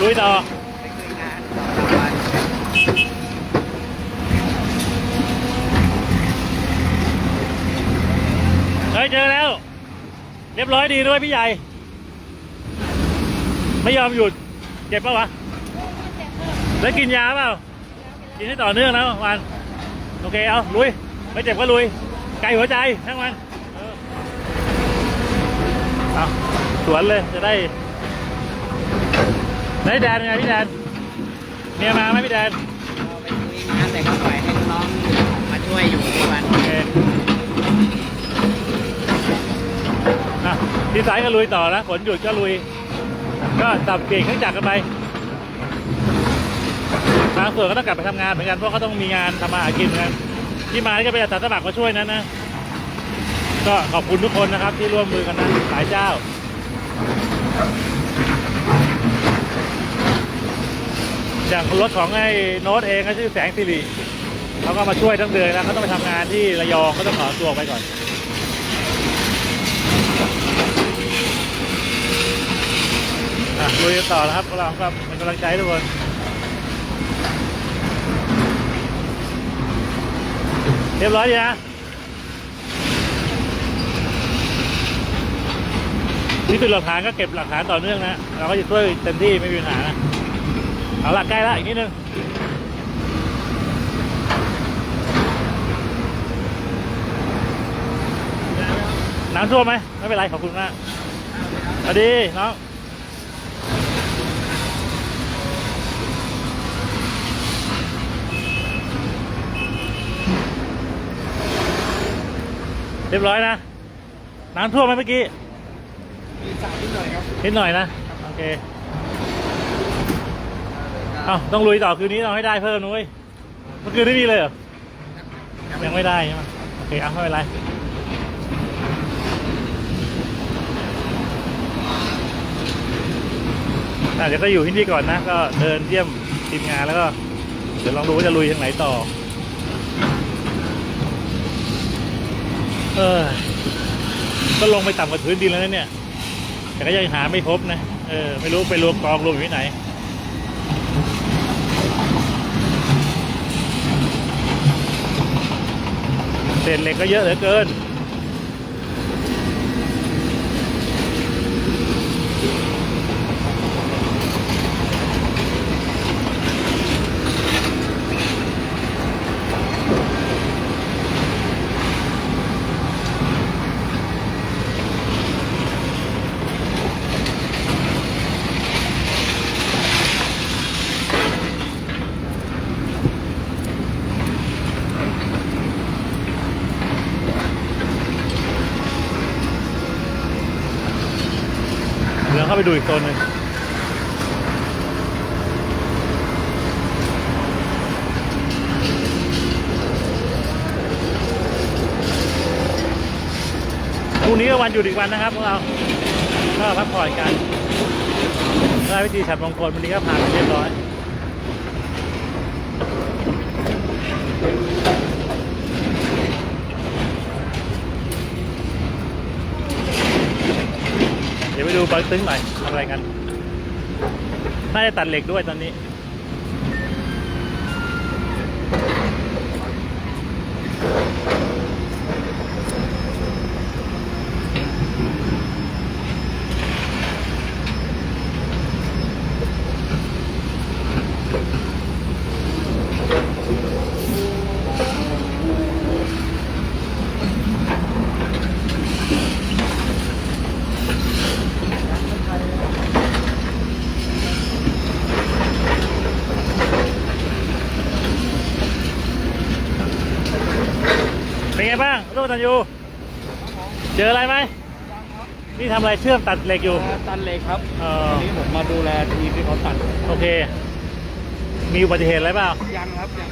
ลุยต่อไปคุยงานสองสามวันเฮ้ยเจอแล้ว เรียบร้อยดีด้วยพี่ใหญ่ ไม่ยอมหยุด เจ็บปะวะ แล้วกินยาเปล่า กินให้ต่อเนื่องนะวัน โอเคเอาลุย ไม่เจ็บก็ลุย ไกลหัวใจทั้งวัน เออเอาสวนเลยจะได้ ไหนแดนเป็นไงพี่แดนเมียมาไหมพี่แดนเราไปคุยงานแต่ก็ปล่อยให้น้องๆมาช่วยอยู่ทุกวันโอเคอะที่สายก็ลุยต่อนะฝนหยุดก็ลุย ก็สับเปลี่ยนเครื่องจักรกันไปบางส่วนก็ต้องกลับไปทำงานเหมือนกันเพราะเขาต้องมีงานทำมาหากินเหมือนกันที่มานี่ก็เป็นอาสาสมัครมาช่วยนั้นนะ ก็ขอบคุณทุกคนนะครับที่ร่วมมือกันนะหลายเจ้า อย่างรถของไอ้โน้ตเองก็ชื่อแสงสิริเขาก็มาช่วยทั้งเดือนแล้วเขาต้องไปทำงานที่ระยองก็ต้องขอตัวไปก่อนอะลุยต่อนะครับพวกเราครับเป็นกำลังใช้ทุกคนเรียบร้อยดีนะนี่คือหลักฐานก็เก็บหลักฐานต่อเนื่องนะ เราก็จะช่วยเต็มที่ไม่มีปัญหานะ เอาละใกล้ละอีกนิดนึงน้ำท่วมไหมไม่เป็นไรขอบคุณมากสวัสดีน้องเรียบร้อยนะ น้ำท่วมไหมเมื่อกี้มีสายนิดหน่อยครับนิดหน่อยนะ โอเคเอ้าต้องลุยต่อคืนนี้เราให้ได้เพิ่มนุ้ยเมื่อคืนไม่มีเลยเหรอยังไม่ได้ใช่ไหมโอเคเอาไม่เป็นไรอ่เดี๋ยวก็อยู่ที่นี่ก่อนนะ ก็เดินเยี่ยมทีมงานแล้วก็เดี๋ยวลองดูว่าจะลุยทางไหนต่อ เออ ก็ลงไปต่ำกว่าพื้นดินแล้วนะเนี่ย แต่ก็ยังหาไม่พบนะ เออ ไม่รู้ไปรวมกองรวมอยู่ที่ไหน เศษเหล็กก็เยอะเหลือเกิน เดูอีกตัวหนึ่งพรุ่งนี้ก็วันหยุดอีกวันนะครับพวกเราก็พักผ่อนกันได้วิธีฉับมงคลวันนี้ก็ผ่านไปเรียบร้อย ดูปลาตึ้งหน่อยทำอะไรกัน น่าจะตัดเหล็กด้วยตอนนี้ บ้างลูกตันยูเจออะไรไหมนี่ทำอะไรเชื่อมตัดเหล็กอยู่ตันเลยครับเออวันนี้ผมมาดูแลทีมที่เขาตัดโอเค มีอุบัติเหตุอะไรเปล่ายังครับยัง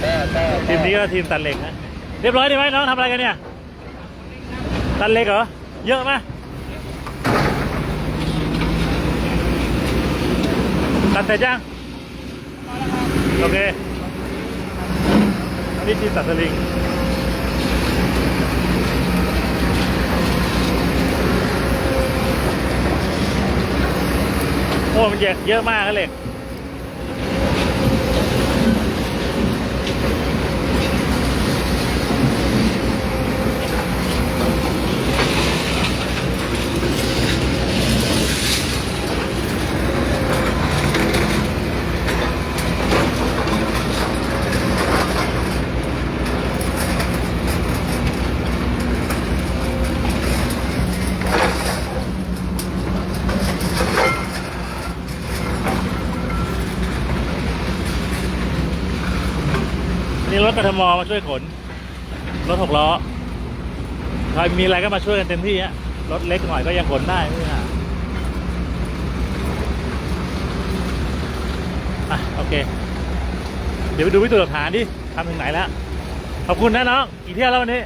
แต่แต่ทีมนี้ก็ทีมตัดเหล็กนะเรียบร้อยดีไหมน้องทำอะไรกันเนี่ยตัดเหล็กเหรอเยอะไหมตัดเสร็จยังโอเคันนี้ที่ตัดสลิงโอ้มันเยอะเยอะมากเลย ทมมาช่วยขน รถหกล้อใครมีอะไรก็มาช่วยกันเต็มที่ฮะรถเล็กหน่อยก็ยังขนได้ไม่มีปัญหาอะโอเค เดี๋ยวไปดูวิธีหลักฐานดิทำถึงไหนแล้ว ขอบคุณนะน้อง กี่เที่ยวแล้ววันนี้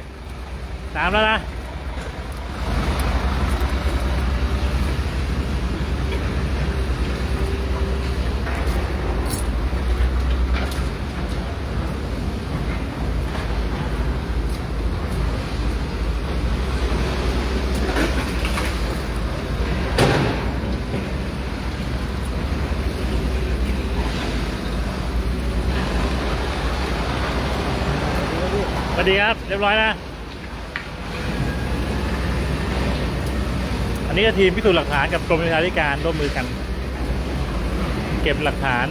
สามแล้วนะ สวัส ดีครับ เรียบร้อยนะ อันนี้ทีมพิสูจน์หลักฐานกับกรมวิชาธิการร่วมมือกัน เก็บหลักฐาน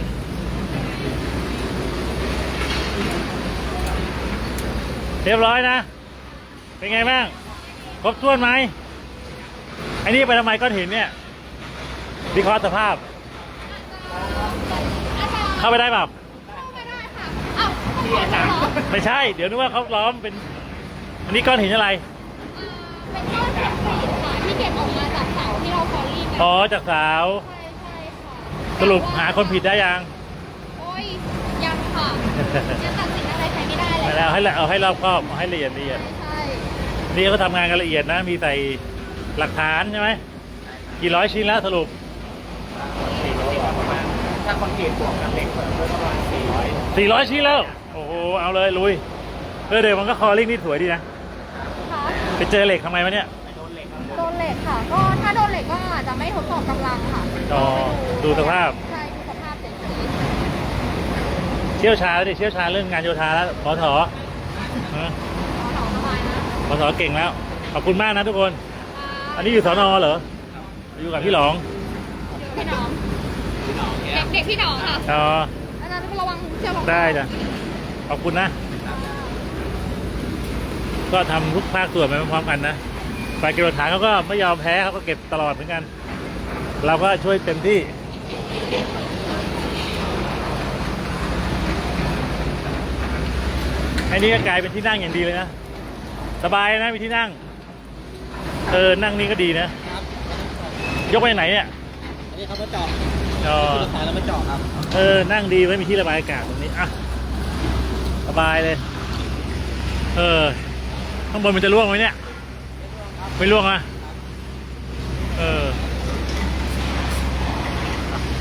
เรียบร้อยนะ เป็นไงบ้าง ครบถ้วนไหมไอ้นี่ไปทำไมก้อนหินเนี่ยวิเคราะห์สภาพ เข้าไปได้เปล่า ไม่ใช่ เดี๋ยวนึกว่าเขาล้อมเป็น อันนี้ก้อนหินอะไร เป็นก้อนคอนกรีตค่ะที่เก็บออกมาจากเสาที่เราคอรี่กันอ๋อ จากสาว ใช่ใช่ค่ะสรุปหาคนผิดได้ยัง โอ้ยยังค่ะยังตัดสินอะไรใครไม่ได้เลยไม่แล้วให้ละเอาให้รอบครอบเอาให้ละเอียดละเอียด ใช่นี่เขาทำงานกันละเอียดนะ มีใส่หลักฐานใช่ไหม กี่ร้อยชิ้นแล้วสรุปสี่ร้อยประมาณถ้าคอนกรีตบวกกับเหล็กเพิ่มก็ประมาณสี่ร้อย400 ชิ้นแล้วโอ้โหเอาเลยลุยเออเดี๋ยวมันก็คอลิ่งนี่สวยดีนะค่ะไปเจอเหล็กทำไมวะเนี่ยไม่โดนเหล็กครับโดนเหล็กค่ะ ก็ถ้าโดนเหล็กก็อาจจะไม่ทดสอบกำลังค่ะอ๋อดูสภาพ ใช่ดูสภาพเฉยเชี่ยวชาญแล้วดิเชี่ยวชาญเรื่องงานโยธาแล้วขอถอฮะๆขอสบายนะขอถอเก่งแล้ว ขอบคุณมากนะทุกคน อันนี้อยู่สอนอเหรออยู่กับพี่หลองพี่น้องที่หนองเนี้ยเด็กๆพี่น้องค่ะอ๋ออาจารย์ระวังเชือกรองเท้า ได้จ้ะ ขอบคุณนะ ก็ทำทุกภาคส่วนไปพร้อมๆกันนะฝ่ายเก็บหลักฐานเขาก็ไม่ยอมแพ้เขาก็เก็บตลอดเหมือนกัน เราก็ช่วยเต็มที่ไอ้นี่ก็กลายเป็นที่นั่งอย่างดีเลยนะ สบายนะมีที่นั่ง เออ นั่งนี่ก็ดีนะ ยกไปไหนเนี่ย อันนี้เขามาเจาะอ๋อที่ราคาแล้วมาเจาะครับ เออ นั่งดีไว้มีที่ระบายอากาศตรงนี้ อะ สบายเลย เออ ข้างบนมันจะร่วงไหมเนี่ย ไม่ร่วงอะเออ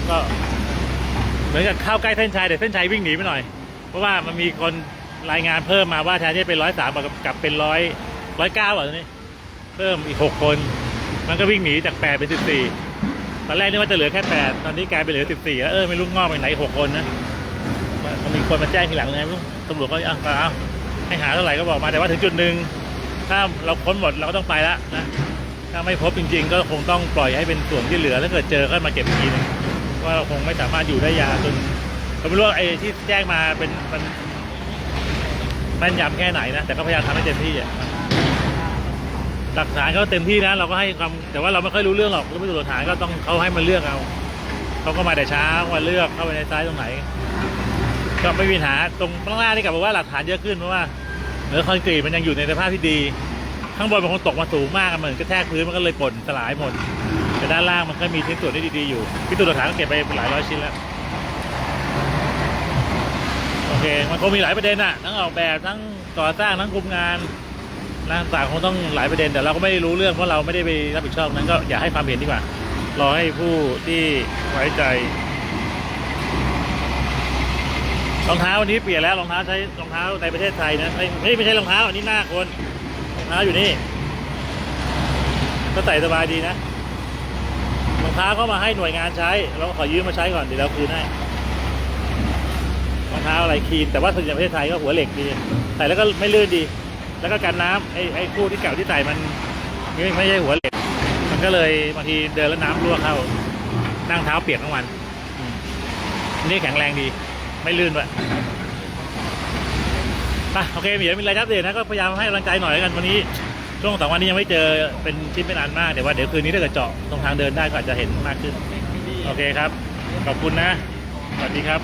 ก็เหมือนกับเข้าใกล้เส้นชัยแต่เส้นชัยวิ่งหนีไปหน่อย เพราะว่ามันมีคนรายงานเพิ่มมาว่าแทนที่เป็นร้อยสามกลับเป็นร้อยร้อยเก้าอะตอนนี้ เพิ่มอีกหกคน มันก็วิ่งหนีจากแปดเป็นสิบสี่ตอนแรกนึกว่าจะเหลือแค่แปดตอนนี้กลายเป็นเหลือสิบสี่แล้วเออไม่รู้งอกไปไหนหกคนนะ มันมีคนมาแจ้งทีหลังไงตำรวจก็อะเอาให้หาเท่าไหร่ก็บอกมาแต่ว่าถึงจุดหนึ่งถ้าเราค้นหมดเราก็ต้องไปแล้วนะถ้าไม่พบจริง ๆ ก็คงต้องปล่อยให้เป็นส่วนที่เหลือแล้วเกิดเจอก็มาเก็บทีหนึงว่าเราคงไม่สามารถอยู่ได้ยาวจนผมไม่รู้ว่าไอ้ที่แจ้งมาเป็นมันแม่นยำแค่ไหนนะแต่ก็พยายามทำให้เต็มที่อะหลักฐานก็เต็มที่นะ เราก็ให้ความแต่ว่าเราไม่ค่อยรู้เรื่องหรอกเราไม่รู้หลักฐานก็ต้องเขาให้มันเลือกเอาเขาก็มาแต่เช้ามาเลือกเข้าไปในซ้ายตรงไหน ก็ไม่มีปัญหาตรงข้างล่างนี่กลับมาว่าหลักฐานเยอะขึ้นเพราะว่าเนื้อคอนกรีตมันยังอยู่ในสภาพที่ดี ข้างบนมันคงตกมาสูงมากเหมือนกระแทกพื้นมันก็เลยป่นสลายหมดแต่ด้านล่างมันก็มีชิ้นส่วนที่ดีๆอยู่พิสูจน์หลักฐานเก็บไปหลายร้อยชิ้นแล้วโอเคมันคงมีหลายประเด็นอะทั้งออกแบบทั้งก่อสร้างทั้งคุมงานนะต่างคงต้องหลายประเด็นแต่เราก็ไม่ได้รู้เรื่องเพราะเราไม่ได้ไปรับผิดชอบนั้นก็อย่าให้ความเห็นดีกว่า รอให้ผู้ที่ไว้ใจ รองเท้าวันนี้เปลี่ยนแล้วรองเท้าใช้รองเท้าในประเทศไทยนะไม่ไม่ใช่รองเท้าอันนี้หน้าคนรองเท้าอยู่นี่ก็ใส่สบายดีนะบางเท้าเข้ามาให้หน่วยงานใช้เราขอยืมมาใช้ก่อนเดี๋ยวเราคืนให้รองเท้าอะไรครีมแต่ว่าส่วนใหญ่ประเทศไทยก็หัวเหล็กดีใส่แล้วก็ไม่ลื่นดี แล้วก็กันน้ำไอ้ไอ้คู่ที่เก่าที่ใส่มันไม่ไม่ใช่หัวเหล็ก มันก็เลยบางทีเดินแล้วน้ำรั่วเข้านั่งเท้าเปียกทั้งวันนี่แข็งแรงดี ไม่ลื่นด้วยไปโอเคมีเดี๋ยวมีอะไรอับเดตนะก็พยายามให้กำลังใจหน่อยแล้วกันวันนี้ช่วงสองวันนี้ยังไม่เจอเป็นชิ้นเป็นอันมากเดี๋ยวว่าเดี๋ยวคืนนี้ถ้าเกิดเจาะตรงทางเดินได้ก็อาจจะเห็นมากขึ้น โอเคครับ ขอบคุณนะ สวัสดีครับ